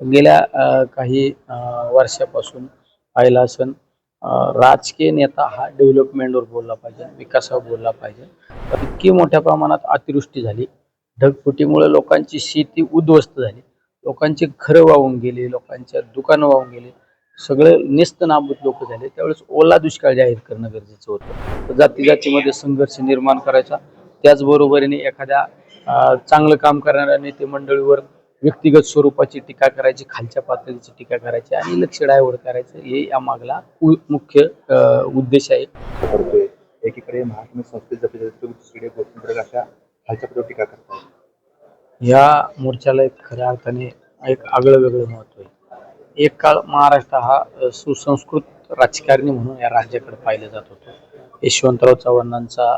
गेल्या काही वर्षापासून पाहिला असन राजकीय नेता हा डेव्हलपमेंटवर बोलला पाहिजे विकासावर बोलला पाहिजे. इतकी मोठ्या प्रमाणात अतिवृष्टी झाली. ढगफुटीमुळे लोकांची शेती उद्ध्वस्त झाली. लोकांची घरं वाहून गेली लोकांच्या दुकानं वाहून गेली. सगळे निस्त नाबूत लोक झाले. त्यावेळेस ओला दुष्काळ जाहीर करणं गरजेचं होतं. जाती जातीमध्ये संघर्ष निर्माण करायचा. त्याचबरोबरीने एखाद्या चांगलं काम करणाऱ्या नेते मंडळीवर व्यक्तिगत स्वरूपाची टीका करायची खालच्या पातळीची टीका करायची आणि लक्ष डायवर्ट करायचं. हे या मागला मुख्य उद्देश आहे. करतोय. एकीकडे महात्मा संस्थेत जपले जाते दुसरीकडे गोष्टींकडे अशा खालच्या पदावर टीका करताय या मोर्चाला एक खऱ्या अर्थाने एक आगळं वेगळं महत्त्व आहे. एक काळ महाराष्ट्र हा सुसंस्कृत राजकारणी म्हणून या राज्याकडे पाहिलं जात होतं. यशवंतराव चव्हाणांचा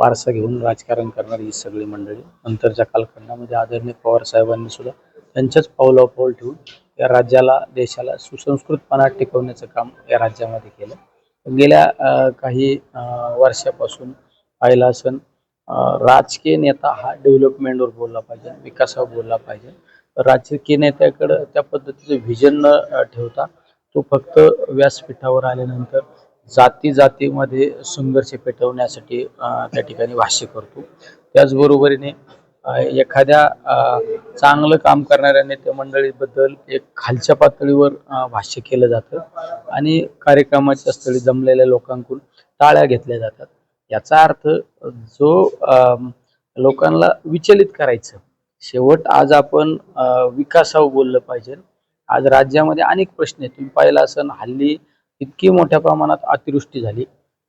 वारसा घेऊन राजकारण करणारी ही सगळी मंडळी नंतरच्या कालखंडामध्ये आदरणीय पवार साहेबांनी सुद्धा त्यांच्याच पावलावर पाऊल ठेवून या राज्याला देशाला सुसंस्कृतपणा टिकवण्याचं काम या राज्यामध्ये केलं. गेल्या काही वर्षापासून पाहिला असन राजकीय नेता हा डेव्हलपमेंटवर बोलला पाहिजे विकासावर बोलला पाहिजे. राजकीय नेत्याकडं त्या पद्धतीचं व्हिजन न ठेवता तो फक्त व्यासपीठावर आल्यानंतर जाती जातीमध्ये संघर्ष पेटवण्यासाठी त्या ठिकाणी भाष्य करतो. त्याचबरोबरीने एखाद्या चांगलं काम करणाऱ्या नेते मंडळीबद्दल एक खालच्या पातळीवर भाष्य केलं जातं आणि कार्यक्रमाच्या स्थळी जमलेल्या लोकांकडून टाळ्या घेतल्या जातात. याचा अर्थ जो लोकांना विचलित करायचं शेवट आज आपण विकासावर बोललं पाहिजे. आज राज्यामध्ये अनेक प्रश्न आहेत. तुम्ही पाहिलं असं हल्ली इतकी मोठ्या प्रमाणात अतिवृष्टी झाली.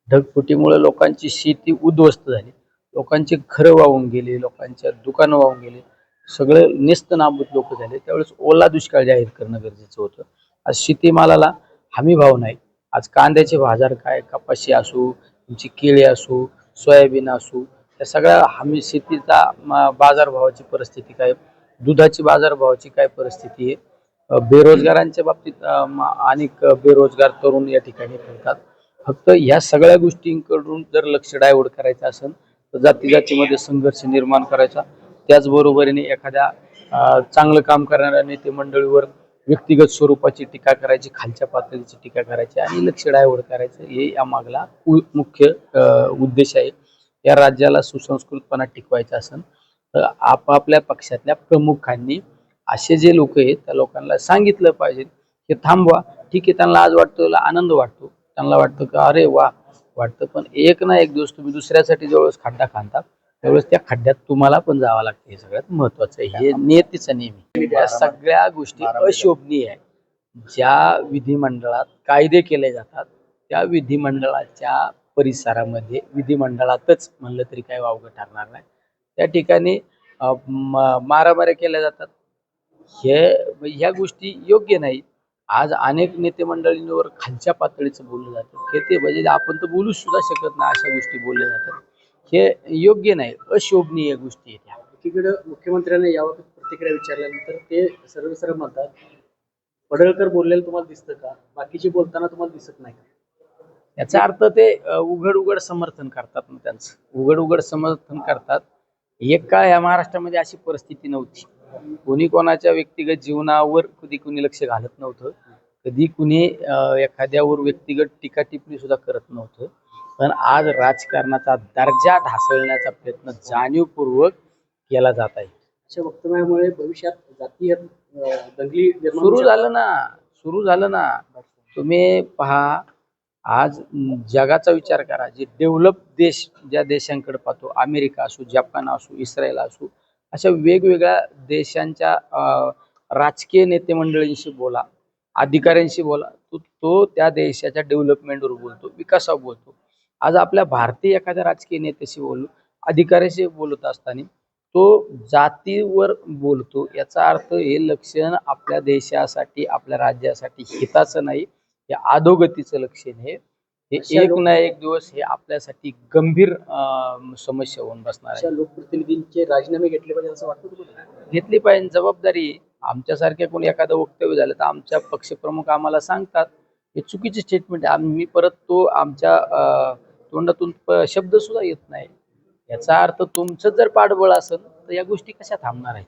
ढगफुटीमुळे लोकांची शेती उद्ध्वस्त झाली. लोकांची घरं वाहून गेले लोकांच्या दुकानं वाहून गेले. सगळे नेस्त नाबूद लोक झाले. त्यावेळेस ओला दुष्काळ जाहीर करणं गरजेचं होतं. आज शेतीमालाला हमी भाव नाही. आज कांद्याचे बाजार काय? कपाशी असू तुमची केळी असू सोयाबीन असू या सगळ्या हमी शेतीचा बाजारभावाची परिस्थिती काय? दुधाची बाजारभावाची काय परिस्थिती आहे? बेरोजगारांच्या बाबतीत अनेक बेरोजगार तरुण या ठिकाणी फिरतात फक्त ह्या सगळ्या गोष्टींकडून जर लक्ष डायवर्ट करायचं असेल तर जाती जातीमध्ये संघर्ष निर्माण करायचा. त्याचबरोबरीने एखाद्या चांगलं काम करणाऱ्या नेते मंडळीवर व्यक्तिगत स्वरूपाची टीका करायची खालच्या पातळीची टीका करायची आणि लक्ष डायवर्ट करायचं हे या मागला मुख्य उद्देश आहे. या राज्याला सुसंस्कृतपणा टिकवायचा असेल तर आपापल्या पक्षातल्या प्रमुखांनी असे जे लोक आहेत त्या लोकांना सांगितलं पाहिजे की थांबवा. ठीक आहे त्यांना आज वाटतो आनंद वाटतो. त्यांना वाटतं की अरे वा! वाटतं. पण एक ना एक दिवस तुम्ही दुसऱ्यासाठी ज्यावेळेस खड्डा खांदा त्यावेळेस त्या खड्ड्यात तुम्हाला पण जावं लागतं. हे सगळ्यात महत्वाचं आहे. हे नियतीचा नेहमी. या सगळ्या गोष्टी अशोभनीय आहे ज्या विधिमंडळात कायदे केले जातात त्या विधिमंडळाच्या परिसरामध्ये विधिमंडळातच म्हणलं तरी काही वावगं ठरणार नाही. त्या ठिकाणी मारामाऱ्या केल्या जातात. हे ह्या गोष्टी योग्य नाही आज अनेक नेते मंडळींवर खालच्या पातळीचं बोललं जातं. हे ते म्हणजे आपण तर बोलू सुद्धा शकत नाही अशा गोष्टी बोलल्या जातात. हे योग्य नाही. अशोभनीय गोष्टी आहेत. एकीकडे मुख्यमंत्र्यांना याबाबत प्रतिक्रिया विचारल्यानंतर ते सरळ सरळ म्हणतात पडळकर बोललेलं तुम्हाला दिसतं का? बाकीचे बोलताना तुम्हाला दिसत नाही का? याचा अर्थ ते उघड उघड समर्थन करतात ना त्यांचं. उघड उघड समर्थन करतात. एक काळ या महाराष्ट्रामध्ये अशी परिस्थिती नव्हती. कोणी कोणाच्या व्यक्तिगत जीवनावर कधी कुणी लक्ष घालत नव्हतं. कधी कुणी एखाद्यावर व्यक्तिगत टीका टिप्पणी सुद्धा करत नव्हतं. पण आज राजकारणाचा दर्जा ढासळण्याचा प्रयत्न जाणीवपूर्वक केला जात आहे. अशा वक्तव्यामुळे भविष्यात जातीय दंगली सुरू. झालं ना सुरू झालं ना. तुम्ही पहा आज जगाचा विचार करा जे डेव्हलप देश ज्या देशांकडे पाहतो अमेरिका असो जपान असो इस्रायल असो अशा वेगवेगळ्या देशांच्या अ, राजकीय नेते मंडळींशी बोला अधिकाऱ्यांशी बोला तो तो त्या देशाच्या डेव्हलपमेंटवर बोलतो विकासावर बोलतो. आज आपल्या भारतीय एखाद्या राजकीय नेत्याशी बोललो अधिकाऱ्याशी बोलत असताना तो जातीवर बोलतो याचा अर्थ हे लक्षण आपल्या देशासाठी आपल्या राज्यासाठी हिताचं नाही हे अधोगतीचं लक्षण हे हे एक ना एक दिवस हे आपल्यासाठी गंभीर समस्या होऊन बसणार आहे. लोकप्रतिनिधींचे राजीनामे घेतले पाहिजे असं वाटतं घेतली पाहिजे. जबाबदारी आमच्यासारख्या कोणी एखादं वक्तव्य झालं तर आमच्या पक्षप्रमुख आम्हाला सांगतात. हे चुकीचे स्टेटमेंट आम्ही परत तो आमच्या तोंडातून शब्द सुद्धा येत नाही. याचा अर्थ तुमचं जर पाठबळ असेल तर या गोष्टी कशा थांबणार आहेत?